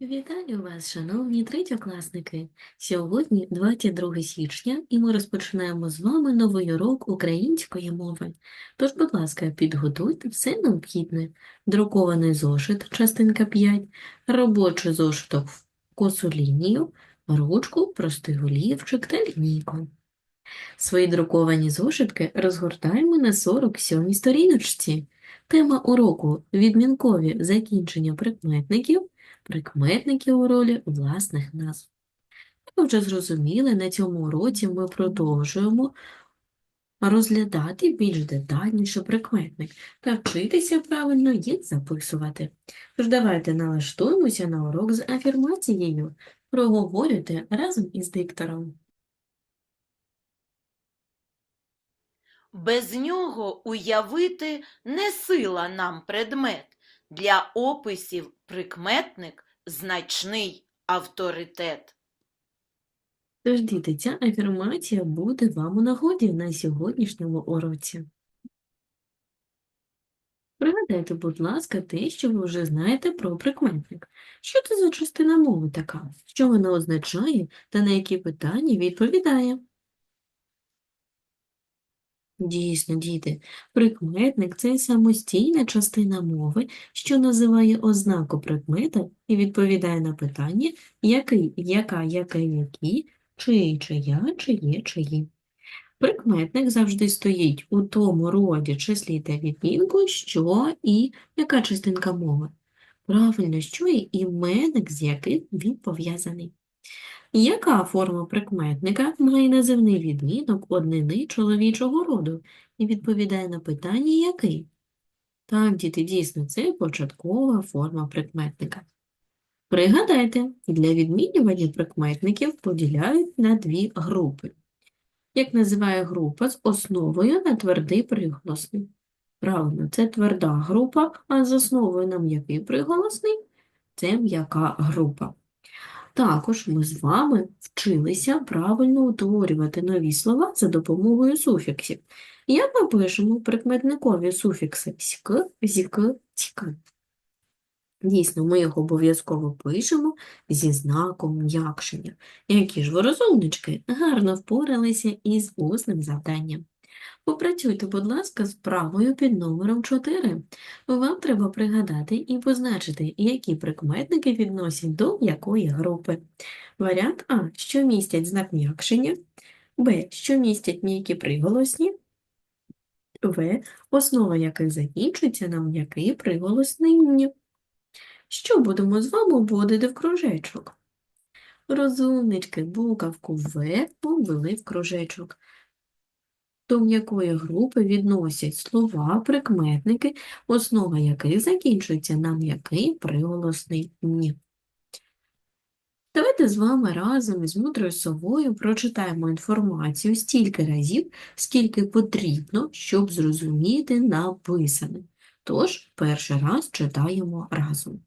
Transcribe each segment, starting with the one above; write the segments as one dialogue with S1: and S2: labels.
S1: Вітаю вас, шановні третьокласники! Сьогодні 22 січня, і ми розпочинаємо з вами новий урок української мови. Тож, будь ласка, підготуйте все необхідне. Друкований зошит, частинка 5, робочий зошиток в косу лінію, ручку, простий голівчик та лінійку. Свої друковані зошитки розгортаємо на 47 сторіночці. Тема уроку – відмінкові закінчення прикметників прикметників у ролі власних назв. Як ви вже зрозуміли, на цьому уроці ми продовжуємо розглядати більш детальніше прикметник та вчитися правильно їх записувати. Тож давайте налаштуємося на урок з афірмацією. Проговорюйте разом із диктором.
S2: Без нього уявити не сила нам предмет. Для описів прикметник значний авторитет.
S1: Тож, діти, ця афірмація буде вам у нагоді на сьогоднішньому уроці. Пригадайте, будь ласка, те, що ви вже знаєте про прикметник. Що це за частина мови така? Що вона означає та на які питання відповідає? Дійсно, діти, прикметник – це самостійна частина мови, що називає ознаку прикмета і відповідає на питання який, яка, яке, які, чиї, чия, чиє, чиї. Прикметник завжди стоїть у тому роді, числі та відмінку, що і яка частинка мови. Правильно, що і іменник, з яким він пов'язаний. Яка форма прикметника має називний відмінок однини чоловічого роду і відповідає на питання який? Так, діти, дійсно, це початкова форма прикметника. Пригадайте, для відмінювання прикметників поділяють на дві групи. Як називає група з основою на твердий приголосний? Правильно, це тверда група, а з основою на м'який приголосний – це м'яка група. Також ми з вами вчилися правильно утворювати нові слова за допомогою суфіксів. Як ми пишемо прикметникові суфікси ськ, зік, цьк? Дійсно, ми їх обов'язково пишемо зі знаком м'якшення. Які ж ви розумнички, гарно впоралися із усним завданням. Попрацюйте, будь ласка, з вправою під номером 4. Вам треба пригадати і позначити, які прикметники відносять до якої групи. Варіант А, що містять знак м'якшення, Б, що містять м'які приголосні, В, основа яких закінчується на м'який приголосний «н». Що будемо з вами вводити в кружечок? Розумнички, буковку В ввели в кружечок. До м'якої групи відносять слова, прикметники, основа яких закінчується на м'який приголосний «ні». Давайте з вами разом із мудрою совою прочитаємо інформацію стільки разів, скільки потрібно, щоб зрозуміти написане. Тож, перший раз читаємо разом.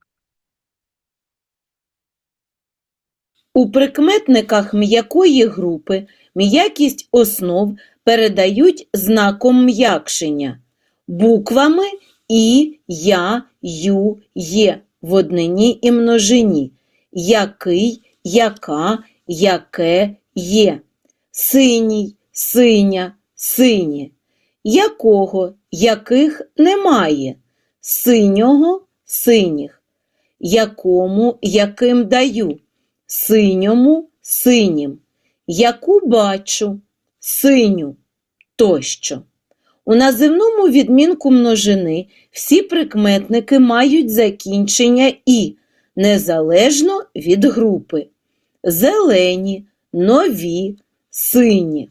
S2: У прикметниках м'якої групи м'якість основ передають знаком м'якшення. Буквами і, я, ю, є в однині і множині, який, яка, яке, є, синій, синя, синє, якого, яких немає, синього, синіх, якому, яким даю, синьому, синім, яку бачу, синю тощо. У називному відмінку множини всі прикметники мають закінчення і, незалежно від групи. Зелені, нові, сині.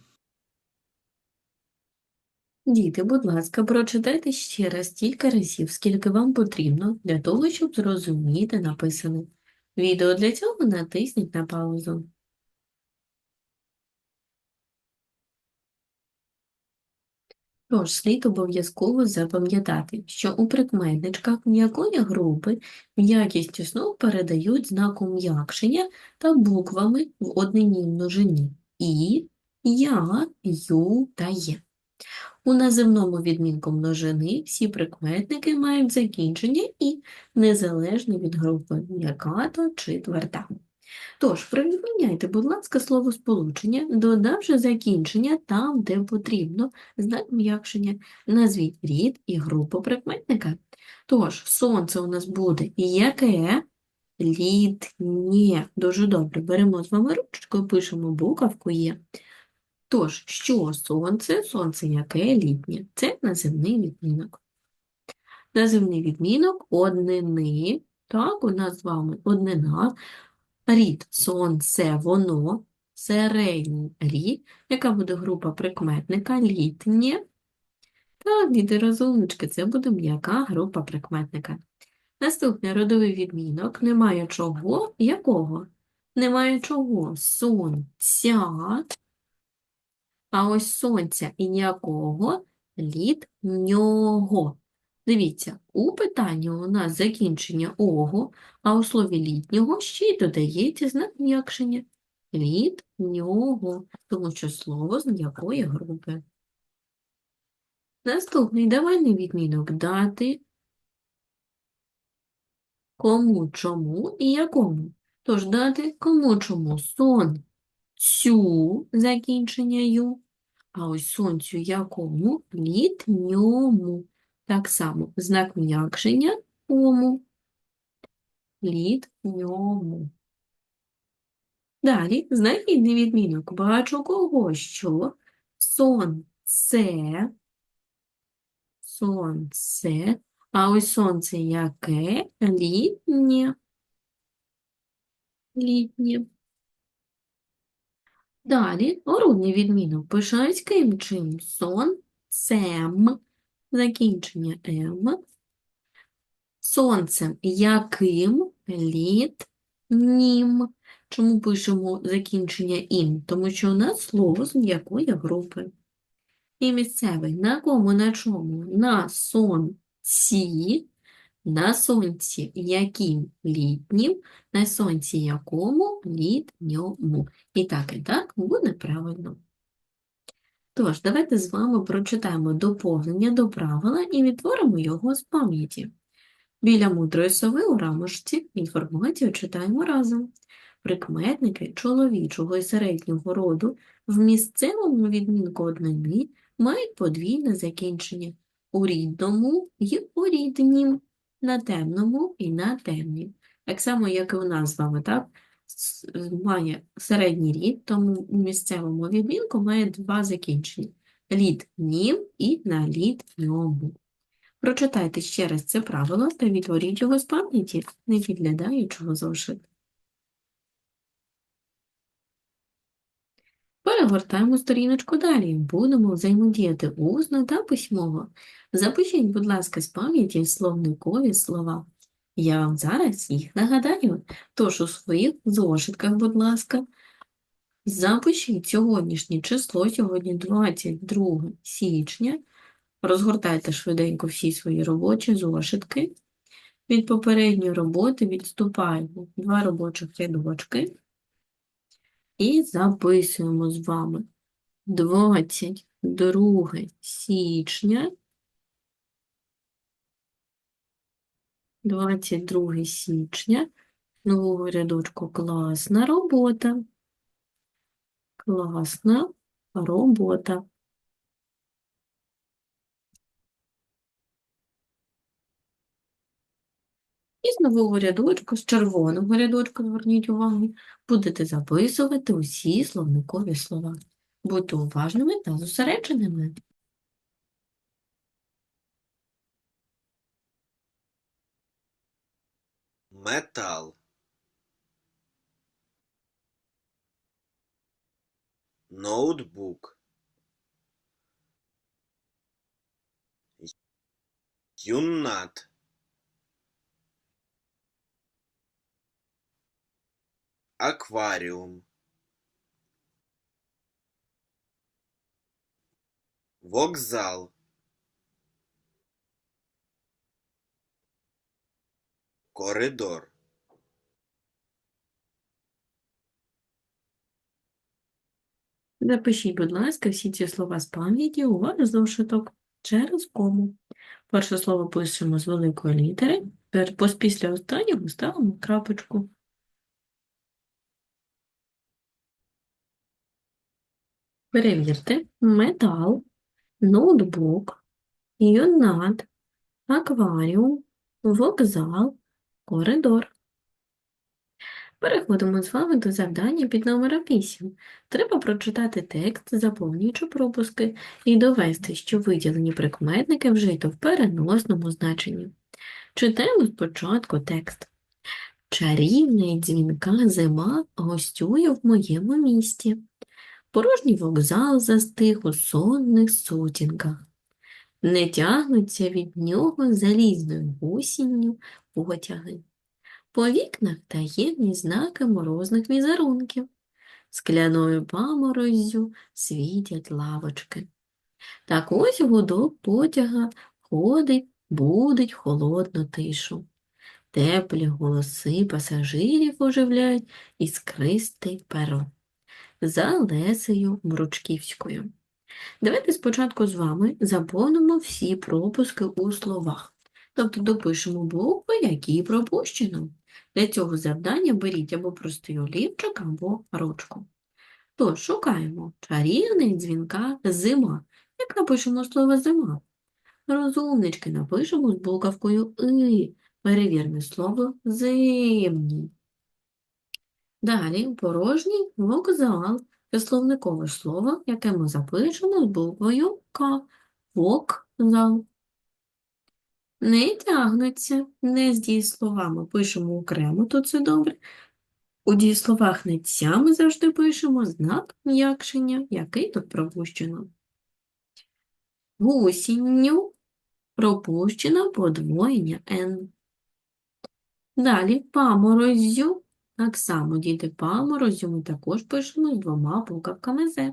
S1: Діти, будь ласка, прочитайте ще раз стільки разів, скільки вам потрібно для того, щоб зрозуміти написане. Відео для цього натисніть на паузу. Тож, слід обов'язково запам'ятати, що у прикметничках м'якої групи м'якість основ передають знаком м'якшення та буквами в одниній множині і, я, ю та є. У називному відмінку множини всі прикметники мають закінчення і незалежно від групи м'яка то чи тверда. Тож, приміняйте, будь ласка, словосполучення, додавши закінчення там, де потрібно, знак м'якшення. Назвіть рід і групу прикметника. Тож, сонце у нас буде яке? Літнє. Дуже добре. Беремо з вами ручку пишемо буковку Є. Тож, що сонце? Сонце яке літнє? Це називний відмінок. Називний відмінок однини. Так, у нас з вами однина. Рід сонце, воно, середній рід, яка буде група прикметника, літнє. Так, діти розумнички, це буде м'яка група прикметника. Наступний родовий відмінок немає чого, якого? Немає чого сонця, а ось сонця і якого літнього. Дивіться, у питанні у нас закінчення ого, а у слові літнього ще й додається знак м'якшення. Літнього, тому що слово з м'якої групи. Наступний давальний відмінок дати кому, чому і якому. Тож дати кому, чому сон, цю закінчення ю, а ось сонцю якому літньому. Так само знак м'якшення ому, літньому. Далі знахідний відмінок. Бачу кого, що сонце, сонце, а ось сонце яке? Літнє. Літнє. Далі орудний відмінок. Пишають ким чим? Сонцем. Закінчення М. Сонцем яким? Літнім. Чому пишемо закінчення ім? Тому що у нас слово з м'якої групи. І місцевий на кому, на чому? На сонці, на сонці яким літнім, на сонці якому літньому. І так, і так буде правильно. Тож, давайте з вами прочитаємо доповнення до правила і відтворимо його з пам'яті. Біля мудрої сови у рамочці інформацію читаємо разом. Прикметники чоловічого і середнього роду в місцевому відмінку однини мають подвійне закінчення у рідному і у ріднім, на темному і на темнім. Так само, як і у нас з вами, так? Має середній рід, тому у місцевому відмінку має два закінчення. Лід нім і на лід ньому. Прочитайте ще раз це правило та відтворіть його з пам'яті, не підглядаючого зошит. Перегортаємо сторіночку далі. Будемо взаємодіяти усно та письмово. Запишіть, будь ласка, з пам'яті словникові слова. Я вам зараз їх нагадаю. Тож у своїх зошитках, будь ласка, запишіть сьогоднішнє число, сьогодні 22 січня. Розгортайте швиденько всі свої робочі зошитки. Від попередньої роботи відступаємо два робочих рядочки і записуємо з вами 22 січня. 22 січня. Нового рядочку класна робота. Класна робота. І з нового рядочку, з червоного рядочку, зверніть увагу, будете записувати усі словникові слова. Будьте уважними та зосередженими.
S3: Метал. Ноутбук. Юннат. Акваріум вокзал коридор
S1: Запишіть, будь ласка, всі ці слова з пам'яті у ваш зошиток через кому. Перше слово пишемо з великої літери, після останнього ставимо крапочку. Перевірте. Метал, ноутбук, юнат, акваріум, вокзал, коридор. Переходимо з вами до завдання під номером 8. Треба прочитати текст, заповнюючи пропуски, і довести, що виділені прикметники вжито в переносному значенні. Читаємо спочатку текст. Чарівна й дзвінка зима гостює в моєму місті. Порожній вокзал застиг у сонних сутінках. Не тягнуться від нього залізною гусінню потяги. По вікнах таємні знаки морозних візерунків. Скляною памороззю світять лавочки. Так ось гудок потяга ходить, будить холодну тишу. Теплі голоси пасажирів оживляють іскристий перо. За Лесею Мручківською. Давайте спочатку з вами заповнимо всі пропуски у словах. Тобто допишемо букви, які пропущено. Для цього завдання беріть або простий олівчик, або ручку. Тож, шукаємо чарівний дзвінка зима. Як напишемо слово зима? Розумнички напишемо з буковкою И. Перевірне слово зимній. Далі порожній вокзал. Це словникове слово, яке ми запишемо з буквою К. Вокзал. Не тягнеться, не з дієсловами пишемо окремо, то це добре. У дієсловах не ця ми завжди пишемо знак м'якшення, який тут пропущено. Гусінню пропущено подвоєння «н». Далі памороззю. Так само діти памороззю ми також пишемо з двома буковками «з».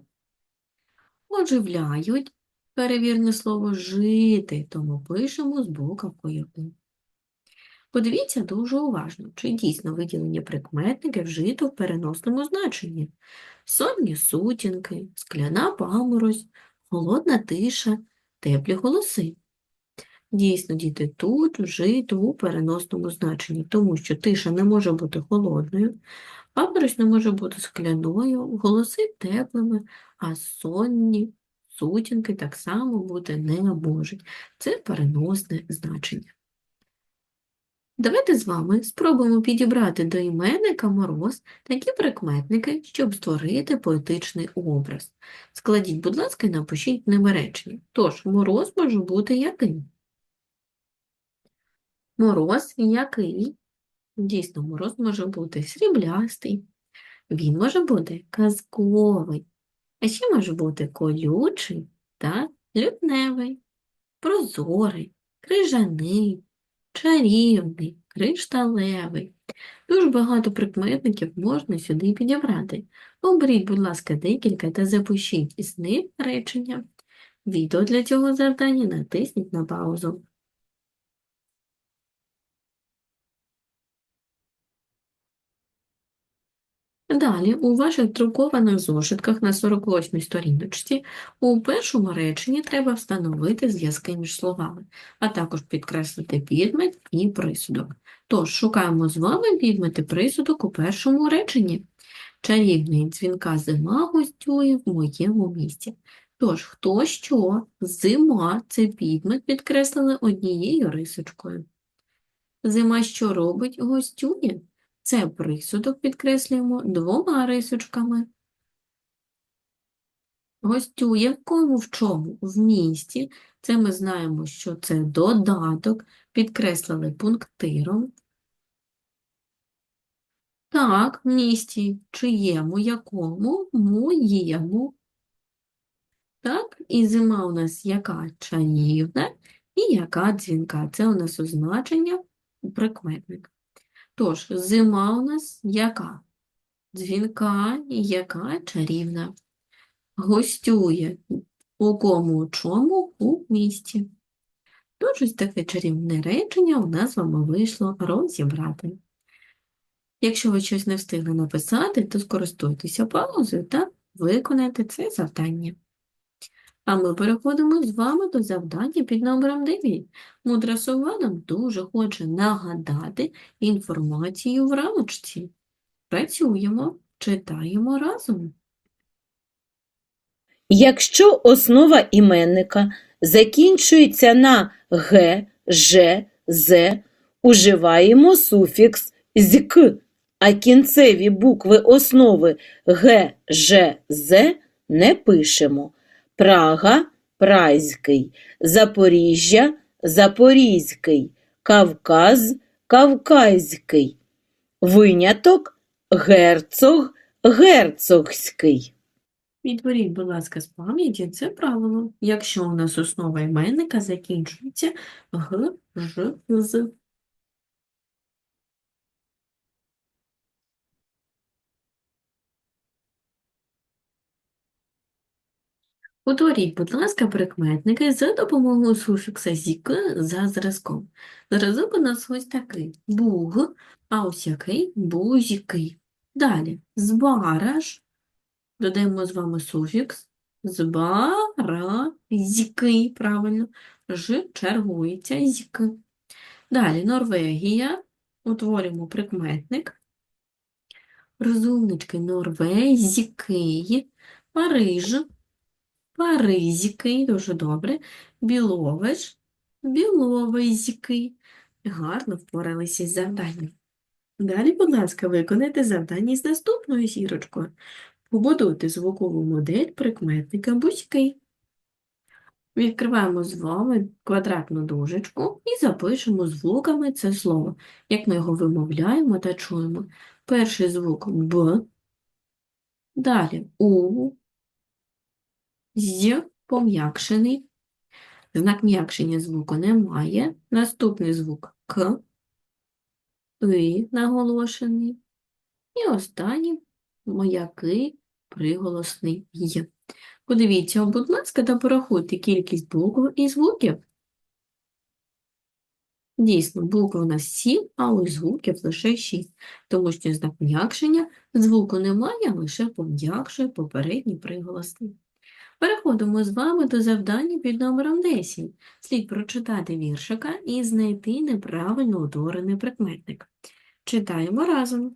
S1: Оживляють перевірне слово жити, тому пишемо з буковкою «и». Подивіться дуже уважно, чи дійсно виділені прикметники вжито в переносному значенні. Сонні сутінки, скляна паморозь, холодна тиша, теплі голоси. Дійсно, діти тут вжито у переносному значенні, тому що тиша не може бути холодною, паморозь не може бути скляною, голоси теплими, а сонні сутінки так само бути не можуть. Це переносне значення. Давайте з вами спробуємо підібрати до іменника мороз такі прикметники, щоб створити поетичний образ. Складіть, будь ласка, і напишіть неберечні. Тож, мороз може бути яким? Мороз який? Дійсно, мороз може бути сріблястий. Він може бути казковий. А ще може бути колючий та лютневий, прозорий, крижаний, чарівний, кришталевий. Дуже багато прикметників можна сюди підібрати. Оберіть, будь ласка, декілька та запишіть із них речення. Відео для цього завдання натисніть на паузу. Далі, у ваших друкованих зошитках на 48-й сторіночці у першому реченні треба встановити зв'язки між словами, а також підкреслити підмет і присудок. Тож, шукаємо з вами підмет і присудок у першому реченні. Чарівний дзвінка зима гостює в моєму місті. Тож, хто що, зима – це підмет підкреслили однією рисочкою. Зима що робить? Гостює. Це присудок підкреслюємо двома рисочками. Гостює в кому в чому? В місті. Це ми знаємо, що це додаток, підкреслили пунктиром. Так, в місті чиєму, якому, моєму. Так, і зима у нас яка чарівна і яка дзвінка. Це у нас означення прикметник. Тож, зима у нас яка? Дзвінка яка чарівна. Гостює у кому чому у місті. Тож ось таке чарівне речення у нас з вами вийшло розібрати. Якщо ви щось не встигли написати, то скористуйтеся паузою та виконати це завдання. А ми переходимо з вами до завдання під номером 9. Мудра сова нам дуже хоче нагадати інформацію в рамочці. Працюємо, читаємо разом.
S2: Якщо основа іменника закінчується на г, ж, з, уживаємо суфікс зьк, а кінцеві букви основи г, ж, з не пишемо. Прага празький, Запоріжжя запорізький, Кавказ кавказький. Виняток герцог герцогський.
S1: Відтворіть, будь ласка, з пам'яті це правило. Якщо у нас основа іменника закінчується г. Утворіть, будь ласка, прикметники за допомогою суфікса «зік» за зразком. Зразок у нас ось такий – буг, а ось який – бузький. Далі – збараж, додаємо з вами суфікс збаразький, правильно, ж чергується зік. Далі Норвегія, утворюємо прикметник. Розумнички норвезький, Париж, Паризький, дуже добре, Біловеж, Біловезький. Гарно впоралися з завданням. Далі, будь ласка, виконайте завдання з наступною зірочкою. Побудуйте звукову модель прикметника бузький. Відкриваємо з вами квадратну дужечку і запишемо звуками це слово, як ми його вимовляємо та чуємо. Перший звук Б, далі У, З пом'якшений, знак м'якшення звуку немає, наступний звук К, И наголошений, і останній м'який приголосний Й. Подивіться, будь ласка, та порахуйте кількість букв і звуків. Дійсно, букв у нас 7, а ось звуків лише 6, тому що знак м'якшення звуку немає, лише пом'якшує попередній приголосний. Переходимо з вами до завдання під номером 10. Слід прочитати віршика і знайти неправильно утворений прикметник. Читаємо разом.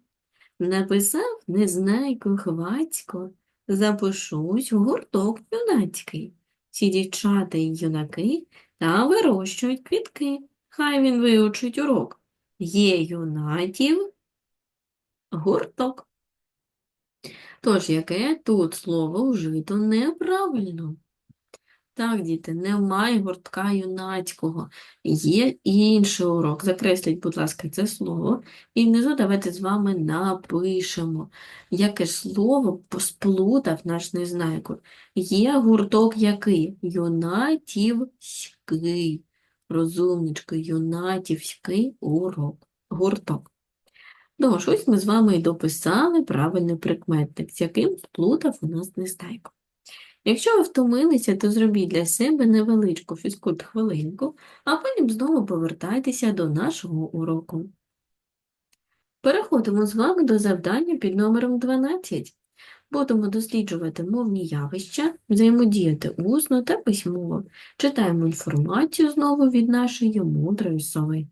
S1: Написав Незнайко хвацько, запишусь в гурток юнацький. Ці дівчата й юнаки та вирощують квітки. Хай він вивчить урок. Є юнатів гурток. Тож, яке тут слово вжито неправильно? Так, діти, немає гуртка юнацького. Є інший урок. Закресліть, будь ласка, це слово. І внизу давайте з вами напишемо, яке слово сплутав наш незнайко. Є гурток який? Юнатівський. Розумнички, юнатівський урок. Гурток. Тож, ось ми з вами і дописали правильний прикметник, з яким сплутав у нас незнайко. Якщо ви втомилися, то зробіть для себе невеличку фізкульт-хвилинку, а потім знову повертайтеся до нашого уроку. Переходимо з вами до завдання під номером 12. Будемо досліджувати мовні явища, взаємодіяти усно та письмово. Читаємо інформацію знову від нашої мудрої сови.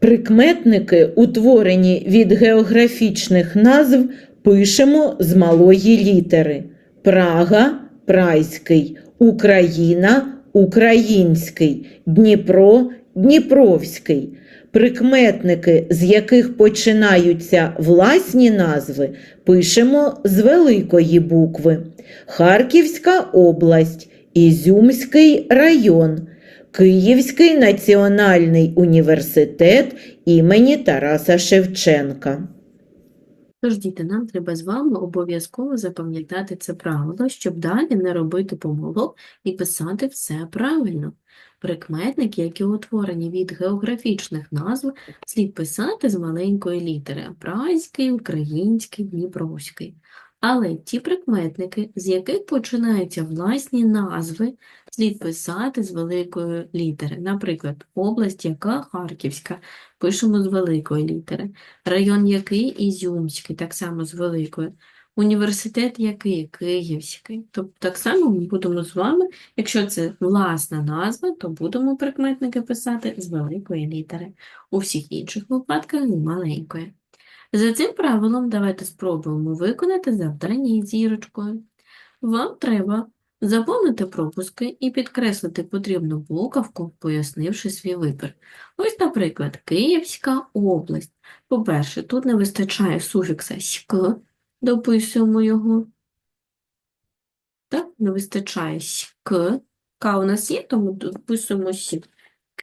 S2: Прикметники, утворені від географічних назв, пишемо з малої літери. Прага прайський, Україна український, Дніпро Дніпровський. Прикметники, з яких починаються власні назви, пишемо з великої букви. Харківська область, Ізюмський район, Київський національний університет імені Тараса Шевченка.
S1: Тож, діти, нам треба з вами обов'язково запам'ятати це правило, щоб далі не робити помилок і писати все правильно. Прикметники, які утворені від географічних назв, слід писати з маленької літери – празький, український, дніпровський. Але ті прикметники, з яких починаються власні назви, слід писати з великої літери. Наприклад, область яка Харківська, пишемо з великої літери. Район який Ізюмський, так само з великої. Університет який? Київський. Тобто так само ми будемо з вами, якщо це власна назва, то будемо прикметники писати з великої літери. У всіх інших випадках з маленької. За цим правилом давайте спробуємо виконати завдання із зірочкою. Вам треба заповнити пропуски і підкреслити потрібну буковку, пояснивши свій вибір. Ось, наприклад, Київська область. По-перше, тут не вистачає суфікса «ськ», дописуємо його. Так, не вистачає «ськ». К у нас є, тому дописуємо «сі».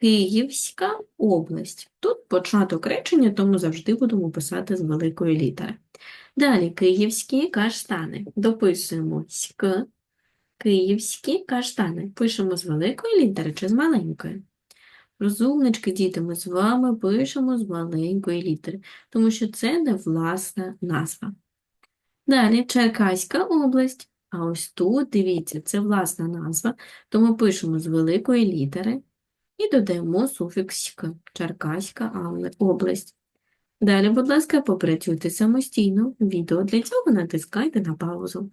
S1: Київська область. Тут початок речення, тому завжди будемо писати з великої літери. Далі київські каштани. Дописуємо «ськ». Київські каштани. Пишемо з великої літери чи з маленької? Розумнички, діти, ми з вами пишемо з маленької літери, тому що це не власна назва. Далі Черкаська область. А ось тут, дивіться, це власна назва, тому пишемо з великої літери і додаємо суфікс «ськ» – Черкаська область. Далі, будь ласка, попрацюйте самостійно. Відео для цього натискайте на паузу.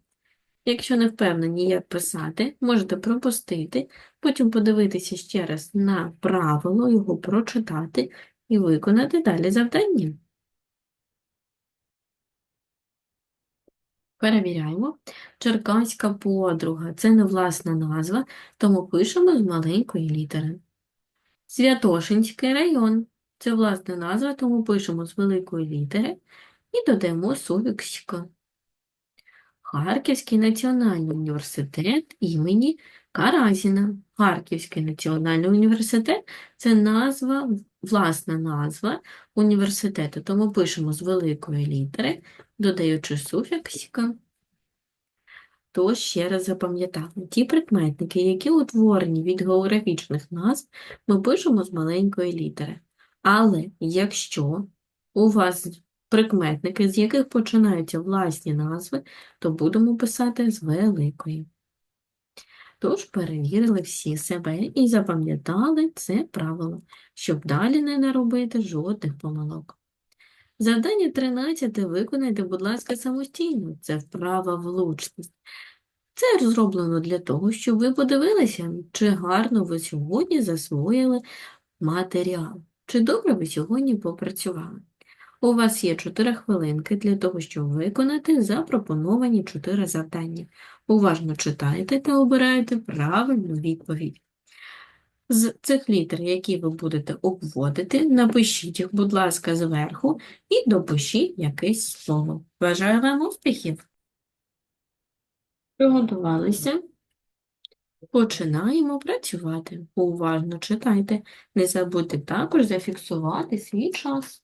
S1: Якщо не впевнені, як писати, можете пропустити, потім подивитися ще раз на правило, його прочитати і виконати далі завдання. Перевіряємо. Черкаська подруга – це не власна назва, тому пишемо з маленької літери. Святошинський район – це власна назва, тому пишемо з великої літери і додаємо суфікс «ськ». Харківський національний університет імені Каразіна. Харківський національний університет – це назва, власна назва університету, тому пишемо з великої літери, додаючи суфікс «ськ». То ще раз запам'ятаємо, ті прикметники, які утворені від географічних назв, ми пишемо з маленької літери. Але якщо у вас прикметники, з яких починаються власні назви, то будемо писати з великої. Тож перевірили всі себе і запам'ятали це правило, щоб далі не наробити жодних помилок. Завдання 13 виконайте, будь ласка, самостійно. Це вправа влучність. Це зроблено для того, щоб ви подивилися, чи гарно ви сьогодні засвоїли матеріал, чи добре ви сьогодні попрацювали. У вас є 4 хвилинки для того, щоб виконати запропоновані 4 завдання. Уважно читайте та обирайте правильну відповідь. З цих літер, які ви будете обводити, напишіть їх, будь ласка, зверху і допишіть якесь слово. Бажаю вам успіхів! Приготувалися? Починаємо працювати. Уважно читайте. Не забудьте також зафіксувати свій час.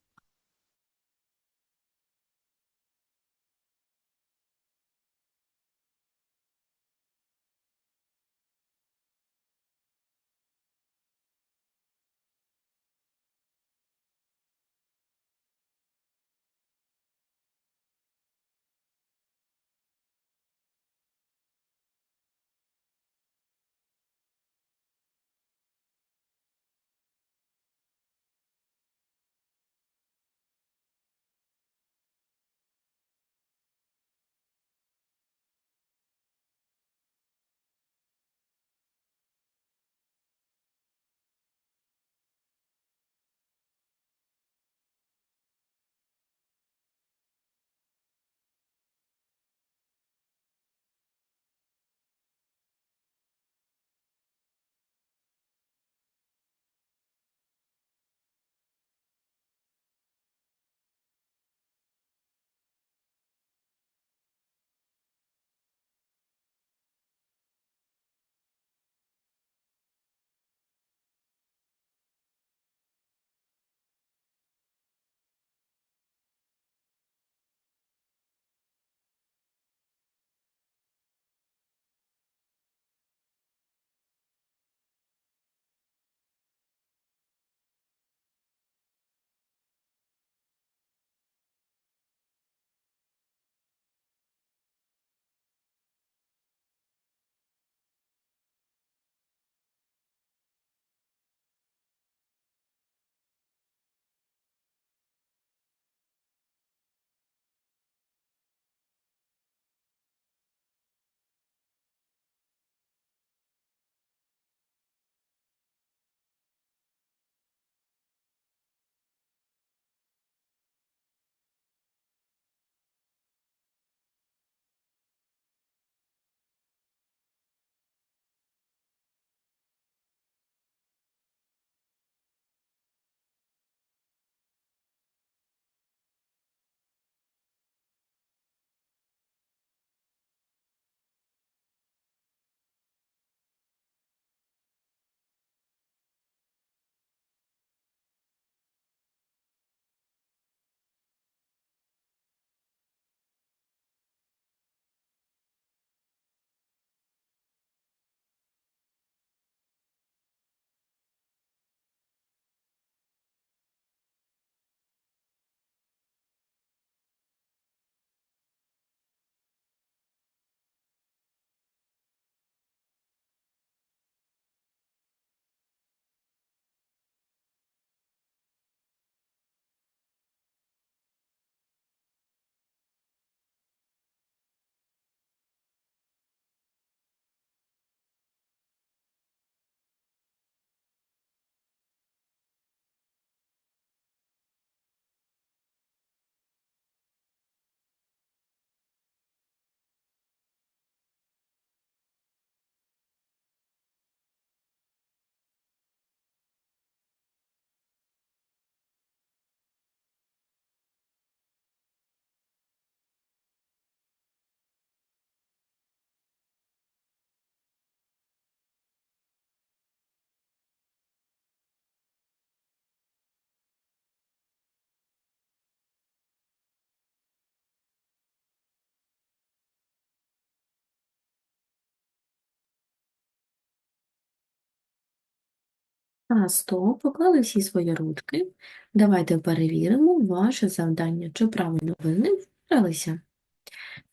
S1: А, стоп, поклали всі свої ручки. Давайте перевіримо ваше завдання, чи правильно ви не впоралися.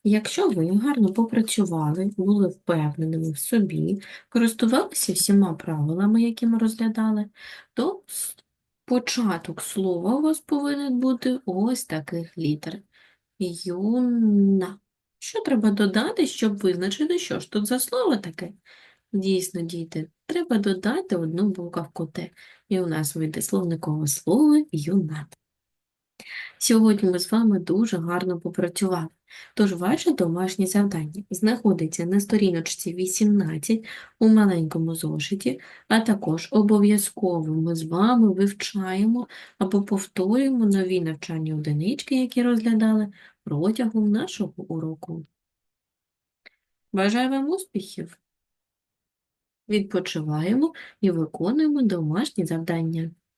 S1: Якщо ви гарно попрацювали, були впевненими в собі, користувалися всіма правилами, які ми розглядали, то початок слова у вас повинен бути ось таких літер. Юна. Що треба додати, щоб визначити, що ж тут за слово таке? Дійсно, діти, треба додати одну буковку Т, і у нас вийде словникове слово юнат. Сьогодні ми з вами дуже гарно попрацювали. Тож ваше домашнє завдання знаходиться на сторіночці 18 у маленькому зошиті, а також обов'язково ми з вами вивчаємо або повторюємо нові навчальні одинички, які розглядали протягом нашого уроку. Бажаю вам успіхів! Відпочиваємо і виконуємо домашні завдання.